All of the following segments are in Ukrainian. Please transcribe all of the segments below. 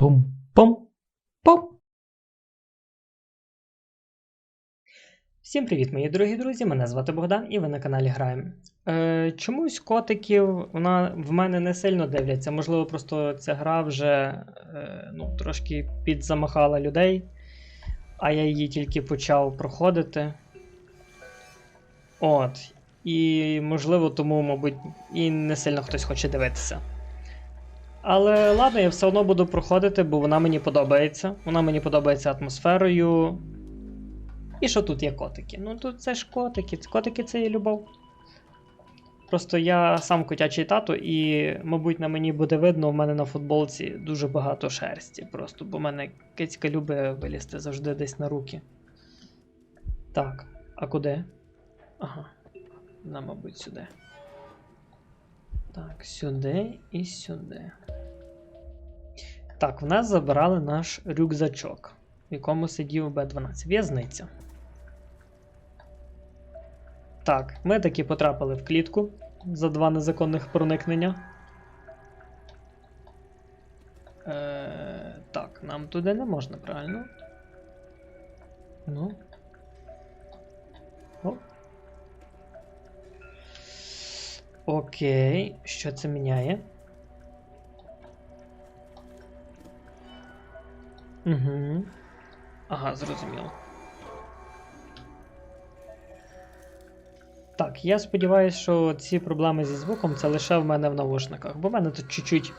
Пум-пум-пум. Всім привіт, мої дорогі друзі! Мене звати Богдан і ви на каналі Граємо. Е, чомусь котиків вона в мене не сильно дивляться. Можливо, просто ця гра вже е, ну, трошки підзамахала людей, а я її тільки почав проходити. От. І можливо, тому, мабуть, і не сильно хтось хоче дивитися. Але ладно, я все одно буду проходити, бо вона мені подобається. Вона мені подобається атмосферою. І що тут є котики? Ну тут це ж котики. Котики це є любов. Просто я сам котячий тато, і, мабуть, на мені буде видно, в мене на футболці дуже багато шерсті. Просто, бо в мене кицька любить вилізти завжди десь на руки. Так, а куди? Ага. На, мабуть, сюди. Так, сюди і сюди. Так, в нас забрали наш рюкзачок, в якому сидів Б12. В'язниця. Так, ми таки потрапили в клітку за два незаконних проникнення. Е, так, нам туди не можна, правильно? Ну. О. Окей, що це міняє? Угу. Ага, зрозуміло. Так, я сподіваюся, що ці проблеми зі звуком це лише в мене в навушниках, бо в мене тут чуть-чуть.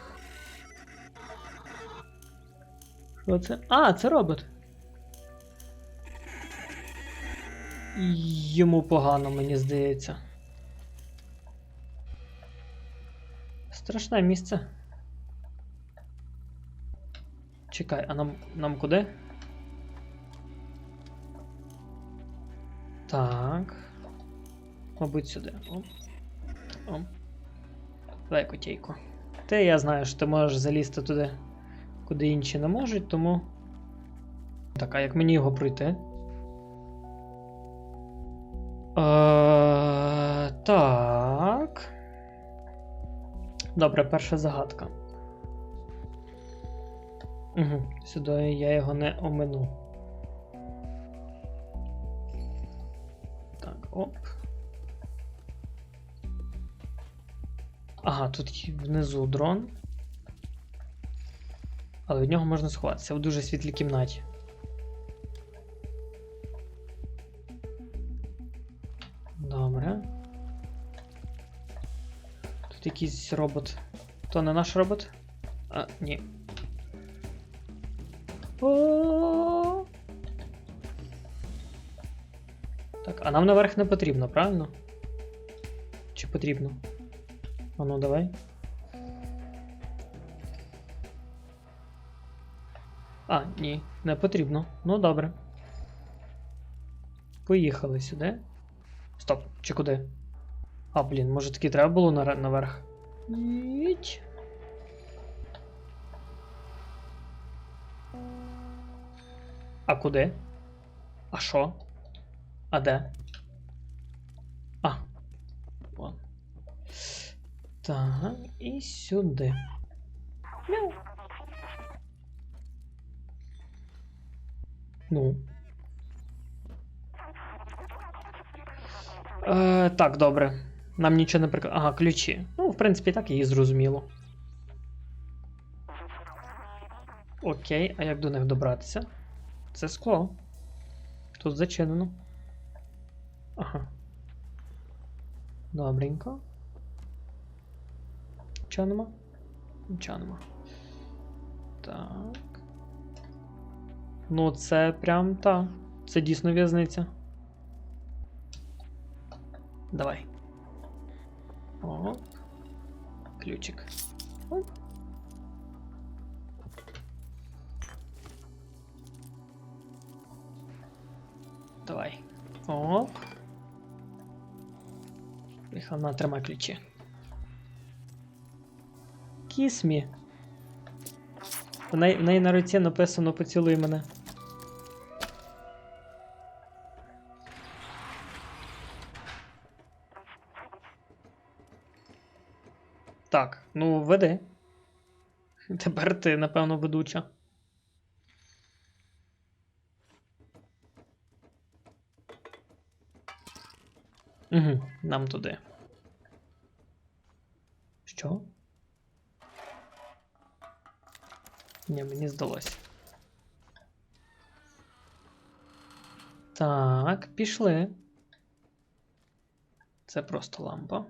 Що це? А, це робот. Йому погано, мені здається. Страшне місце. Чекай, а нам, нам куди? Так. Мабуть, сюди. Оп. Оп. Давай котейку. Ти я знаю, що ти можеш залізти туди, куди інші не можуть, тому. Так, а як мені його пройти? Е, так. Добре, перша загадка. Угу, сюди я його не омину. Так, оп. Ага, тут внизу дрон. Але від нього можна сховатися в дуже світлій кімнаті. Якийсь робот. То не наш робот? А, ні. Так, а нам наверх не потрібно, правильно? Чи потрібно? А ну давай. А, ні, не потрібно. Ну добре. Поїхали сюди. Стоп, чи куди? А, блін, може таки треба було на- наверх? Їдь. А куди? А що? А де? А. Вон. Так, і сюди. Мяу. Ну. Е, так, добре. Нам нічого не прикладає. Ага, ключі. Ну, в принципі, так і зрозуміло. Окей, а як до них добратися? Це скло. Тут зачинено. Ага. Добренько. Нічого нема? Нічого нема. Так. Ну, це прям та. Це дійсно в'язниця. Давай. Оп. Ключик. Оп. Давай. Оп. Поїхав на тримай ключі. Кісмі. В неї на руці написано поцілуй мене. Так, ну веди. Тепер ти, напевно, ведуча. Угу, нам туди. Що? Ні, мені здалося. Так, пішли. Це просто лампа.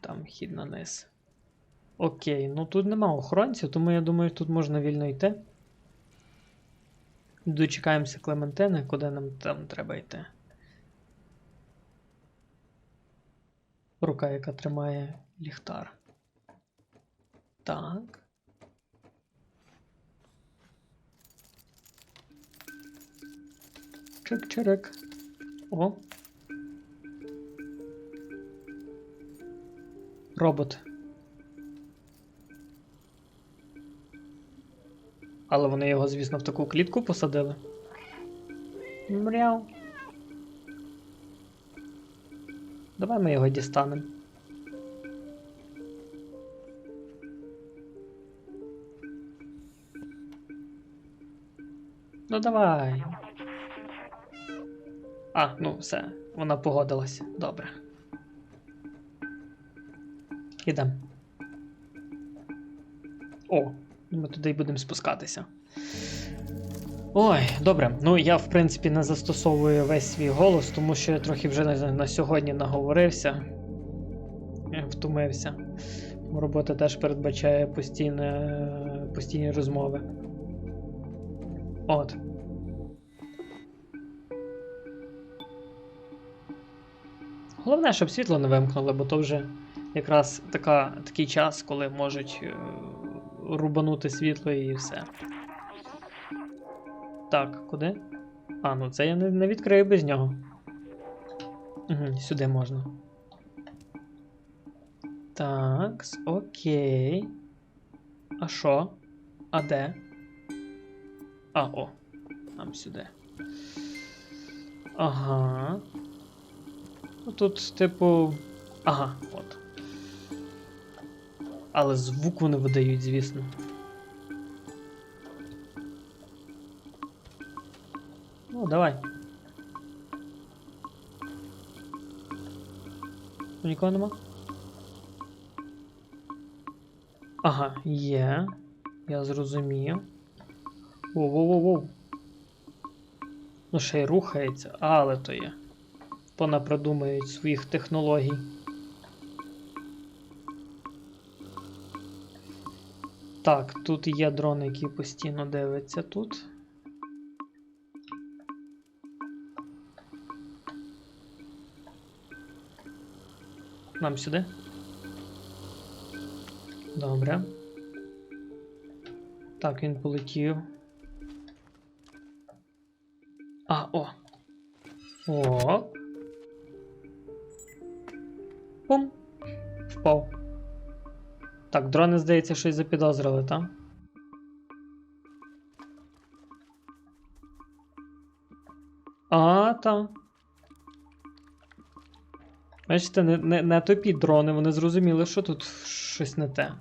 Там хід на низ. Окей, ну тут нема охоронців, тому я думаю, тут можна вільно йти. Дочекаємося Клементини, куди нам там треба йти. Рука, яка тримає ліхтар. Так. Чик-чирик. О. Робот. Але вони його, звісно, в таку клітку посадили. Мряв. Давай ми його дістанемо. Ну давай. А, ну все, вона погодилась. Добре. Ідем. О, ми туди й будемо спускатися. Ой, добре. Ну я, в принципі, не застосовую весь свій голос, тому що я трохи вже на, на сьогодні наговорився. Я Втомився. Робота теж передбачає постійне, постійні розмови. От. Головне, щоб світло не вимкнули, бо то вже якраз така, такий час, коли можуть е, рубанути світло і все. Так, куди? А, ну це я не, не відкрию без нього. Угу, сюди можна. Так, окей. А що? А де? А, о. Нам сюди. Ага. Ну тут, типу. Ага, от. Але звук вони видають, звісно. Ну, давай. Нікого нема? Ага, є. Я зрозумів. Воу-воу-воу-воу. Ну, ще й рухається, але то є. Понапридумають своїх технологій. Так, тут є дрон, який постійно дивиться тут. Нам сюди. Добре. Так, він полетів. А, о. О. Пум. Впав. Так, дрони, здається, щось запідозрили, так? А, та. Бачите, не, не, не топі дрони, вони зрозуміли, що тут щось не те.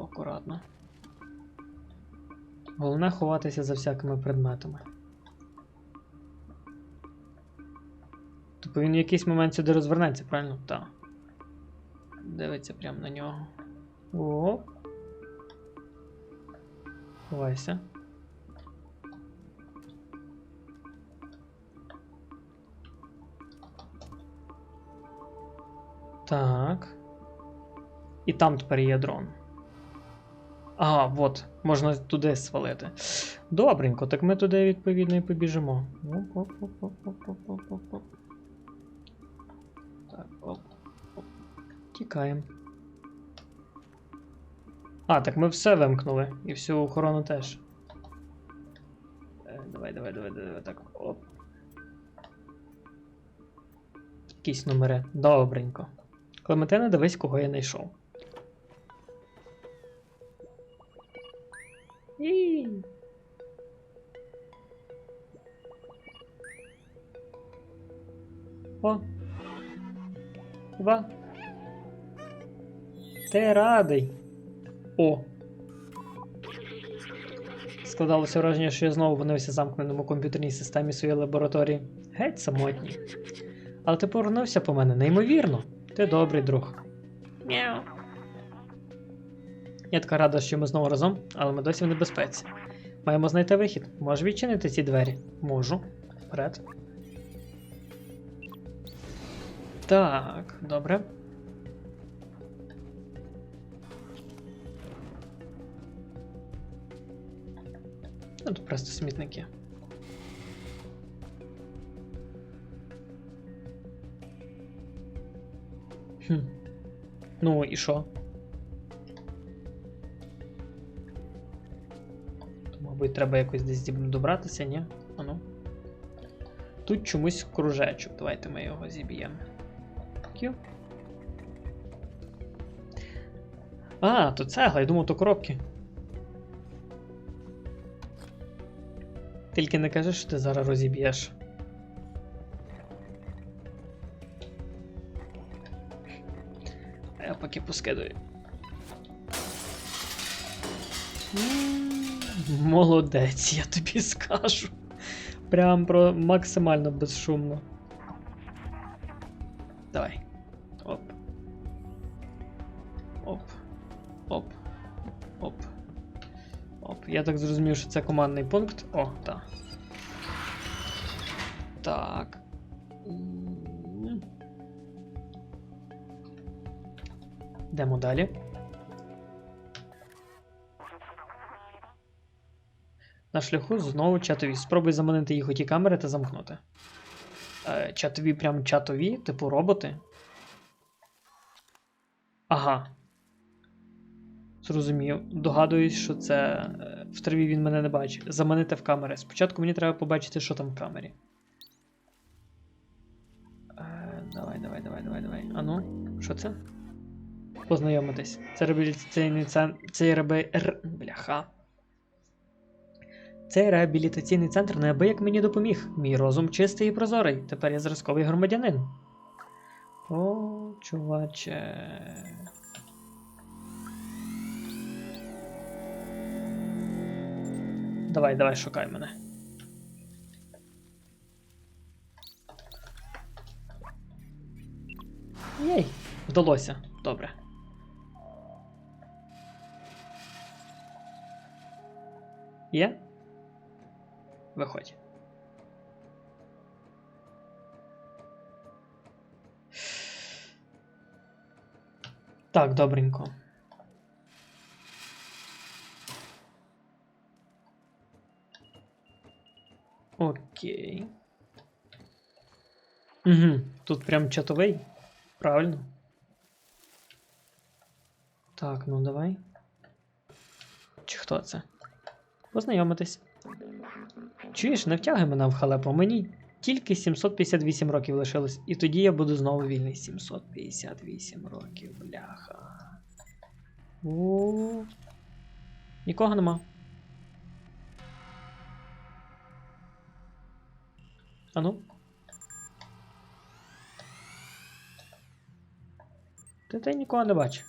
Акуратно. Головне ховатися за всякими предметами. Тобто він в якийсь момент сюди розвернеться, правильно? Так дивиться прямо на нього. О. Вася. Так. І там тепер є дрон. Ага, от, можна туди свалити. Добренько, так ми туди відповідно і побіжимо. Оп, оп, оп, оп, оп, оп, оп, оп. Так, оп. Тікаємо. А, так ми все вимкнули. І всю охорону теж. Е, Давай, давай, давай, давай, так. Оп. Якісь номери. Добренько. Клементина, дивись, кого я знайшов. О. Два. Ти радий. О. Складалося враження, що я знову опинився замкненому комп'ютерній системі своєї лабораторії. Геть самотній. Але ти повернувся по мене, неймовірно. Ти добрий друг. Мяу. Я така рада, що ми знову разом, але ми досі в небезпеці. Маємо знайти вихід. Можеш відчинити ці двері? Можу. Вперед. Так, добре. Ну, тут просто смітники. Хм. Ну і що? Мабуть, треба якось десь добратися, ні? Ану. Тут чомусь кружечок. Давайте ми його зіб'ємо. А, то цегла, я думав, то коробки. Тільки не кажи, що ти зараз розіб'єш. А я поки поскидаю. Молодець, я тобі скажу. Прям про максимально безшумно. Давай. Я так зрозумів, що це командний пункт. О, так. Так. Йдемо далі. На шляху знову чатові. Спробуй заманити їх у ті камери та замкнути. Е, чатові прям чатові, типу роботи. Ага. Зрозумів. Догадуюсь, що це е, в траві він мене не бачить. Заманити в камери. Спочатку мені треба побачити, що там в камері. Е, давай, давай, давай, давай, давай. Ану, що це? Познайомитись. Це реабілітаційний центр. Це реабі... Р... Бляха. Цей реабілітаційний центр неабияк мені допоміг. Мій розум чистий і прозорий. Тепер я зразковий громадянин. О, чуваче. Давай, давай, шукай мене. Єй, вдалося. Добре. Є? Виходь. Так, добренько. Окей. Угу, тут прям чатовий. Правильно. Так, ну давай. Чи хто це? Познайомитись. Чуєш, не втягай мене в халепу. Мені тільки 758 років лишилось, і тоді я буду знову вільний. 758 років, бляха. Нікого нема. Ану. Та ти нікого не бачив.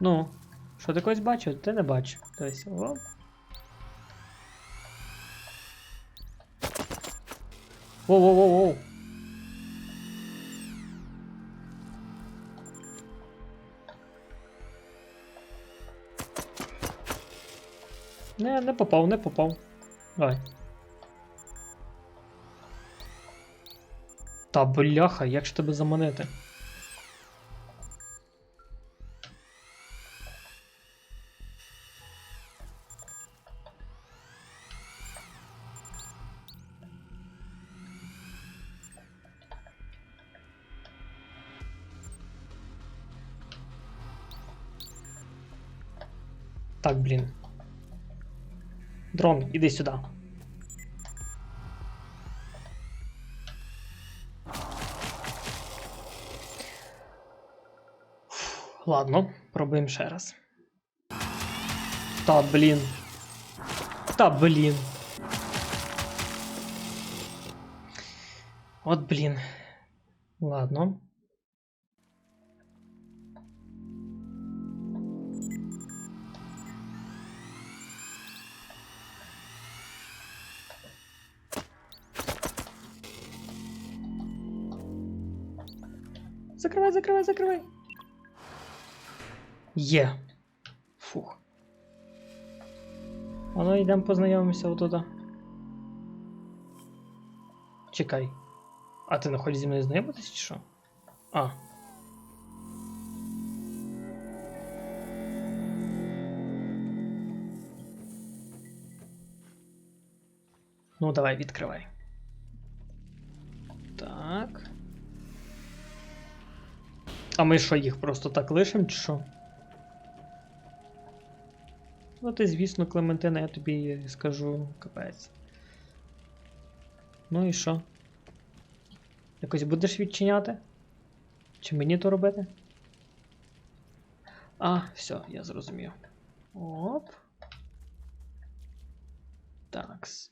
Ну, що ти когось бачив? Ти не бачив. Тобто, оп. Воу-воу-воу-воу. Не, не попав, не попав. Давай. Та бляха, як ж тебе заманити? Так, блін. Дрон, іди сюди. Ладно, пробуємо ще раз. Та блін. Та блін. От блін. Ладно. Закривай, закривай, закривай. Є. Фух. А ну йдемо познайомимося отуда. Чекай. А ти не хочеш зі мною знайомитися чи що? А. Ну, давай, відкривай. А ми що, їх просто так лишимо, чи що? Ну, ти, звісно, Клементина, я тобі скажу капець. Ну і що? Якось будеш відчиняти? Чи мені то робити? А, все, я зрозумів. Оп. Такс.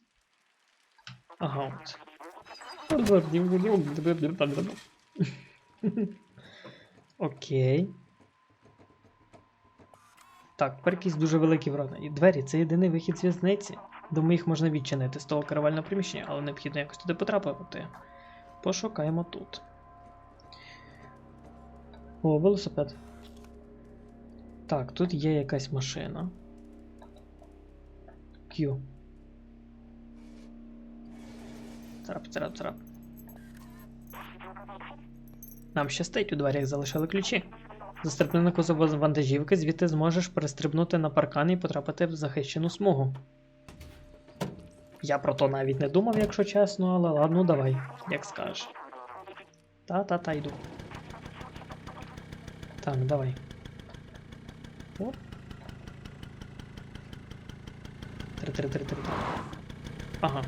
Ага, от. Окей. Так, тепер дуже великі ворота. І двері це єдиний вихід з в'язниці. Думаю, їх можна відчинити з того каравального приміщення, але необхідно якось туди потрапити. Пошукаємо тут. О, велосипед. Так, тут є якась машина. Q. Трап, трап, трап. Нам щастить, у дверях залишили ключі. Застрибни на кузов вантажівки, звідти зможеш перестрибнути на паркан і потрапити в захищену смугу. Я про то навіть не думав, якщо чесно, але ладно, давай, як скажеш. Та-та-та, йду. Так, давай. Оп. Три-три-три-три-три. Ага.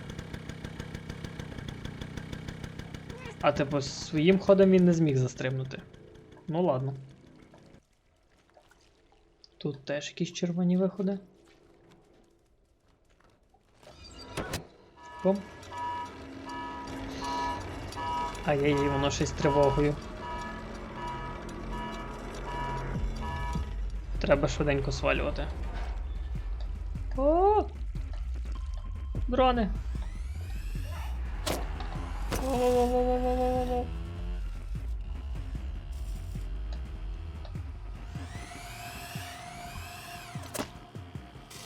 А типу своїм ходом він не зміг застрибнути. Ну ладно. Тут теж якісь червоні виходи. Бом. Ай-яй-яй, воно щось з тривогою. Треба швиденько свалювати. О! Дрони! Во-во-во-во-во-во-во-во.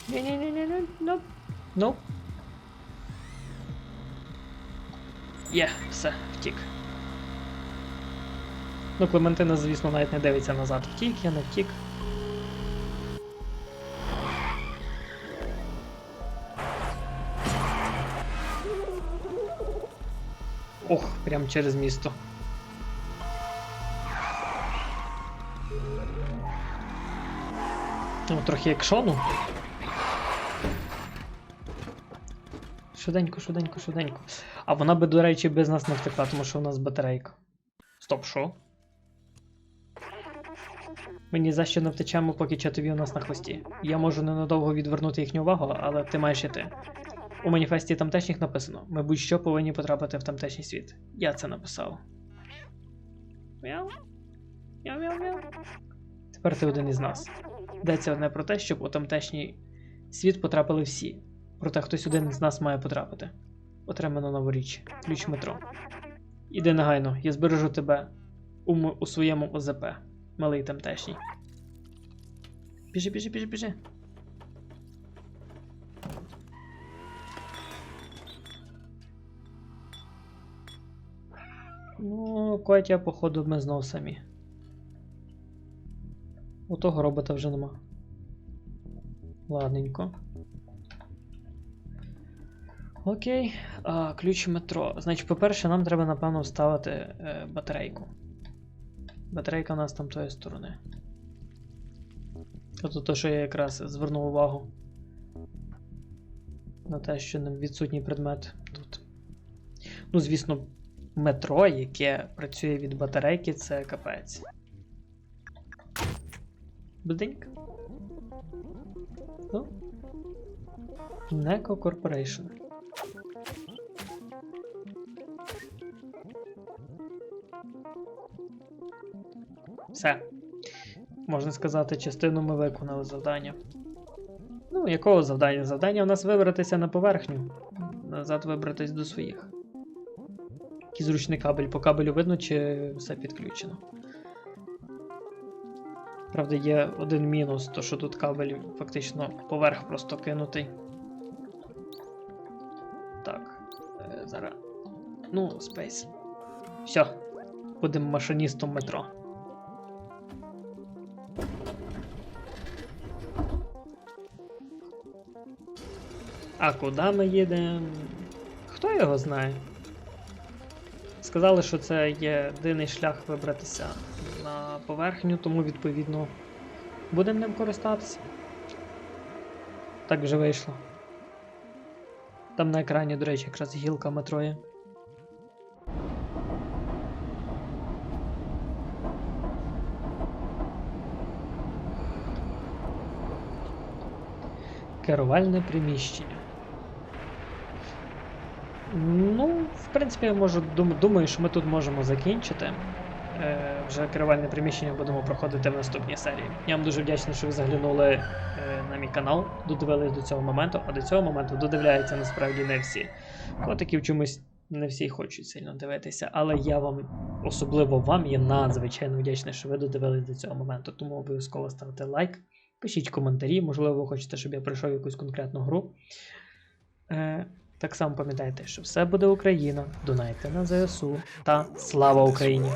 Ні-ні-ні-ні-ні, ну. Ну. Є, все, втік. Ну, Клементина, звісно, навіть не дивиться назад. Втік, я не втік. Ох, прям через місто. Ну, трохи екшону. Швиденько, швиденько, швиденько. А вона би, до речі, без нас не втекла, тому що у нас батарейка. Стоп, що? Ми ні за що не втечемо, поки чатові у нас на хвості. Я можу ненадовго відвернути їхню увагу, але ти маєш іти. У маніфесті тамтешніх написано: ми будь-що повинні потрапити в тамтешній світ. Я це написав. Мяу. Мяу, мяу, мяу. Тепер ти один із нас. Йдеться одне про те, щоб у тамтешній світ потрапили всі. Проте хтось один з нас має потрапити. Отримано нову річ. Ключ метро. Іди негайно, я збережу тебе у, у своєму ОЗП. Малий тамтешній. Біжи, біжи, біжи, біжи. Ну, Котя, походу, ми знов самі. У того робота вже нема. Ладненько. Окей. А, ключ метро. Значить, по-перше, нам треба, напевно, вставити е, батарейку. Батарейка у нас там тої сторони. Тобто то, що я якраз звернув увагу на те, що відсутній предмет тут. Ну, звісно, метро, яке працює від батарейки, це капець. Бденька. Ну. Неко Corporation. Все. Можна сказати, частину ми виконали завдання. Ну, якого завдання? Завдання у нас вибратися на поверхню. Назад вибратись до своїх. Який зручний кабель. По кабелю видно, чи все підключено. Правда, є один мінус, то що тут кабель фактично поверх просто кинутий. Так. Е, зараз. Ну, спейс. Все. Будемо машиністом метро. А куди ми їдемо? Хто його знає? Сказали, що це є єдиний шлях вибратися на поверхню, тому відповідно будемо ним користатися. Так вже вийшло. Там на екрані, до речі, якраз гілка метро є. Керувальне приміщення. Ну, в принципі, я можу дум- думаю, що ми тут можемо закінчити. Е, вже керувальне приміщення будемо проходити в наступній серії. Я вам дуже вдячний, що ви заглянули е, на мій канал, додивились до цього моменту, а до цього моменту додивляються насправді не всі. Котиків чомусь не всі хочуть сильно дивитися, але я вам, особливо вам, є надзвичайно вдячний, що ви додивились до цього моменту. Тому обов'язково ставте лайк, пишіть коментарі, можливо, ви хочете, щоб я пройшов якусь конкретну гру. Е, так само пам'ятайте, що все буде Україна, донайте на ЗСУ та слава Україні!